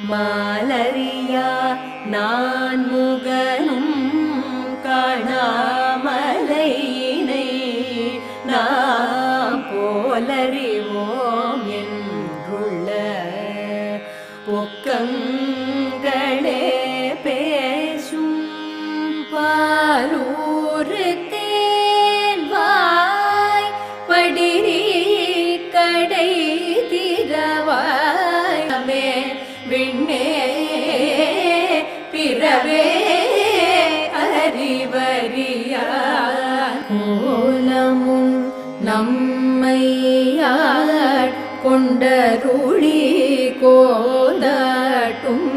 மாலரியா நான் முகனும் காணாமலையினை நாம் போலறிவோம் என்றுள்ள பொக்கங்களே பேசும் பாலூரு தேன்வாய் படிரி கடை விண்ணே பிறவே அறிவறியா நம்மையாள் கொண்டருளி கோதாட்டும்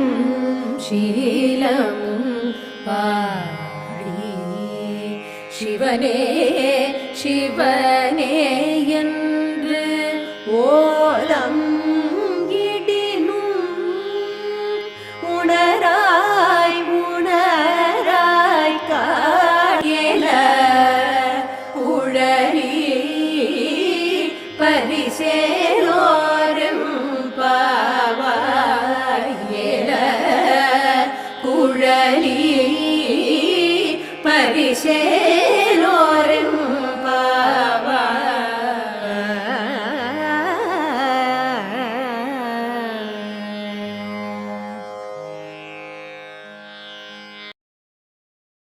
சீலமும் பாடி. சிவனே சிவனே என்று ஓலம் பரிசேலோரும் பாவாயல குழலி பரிசே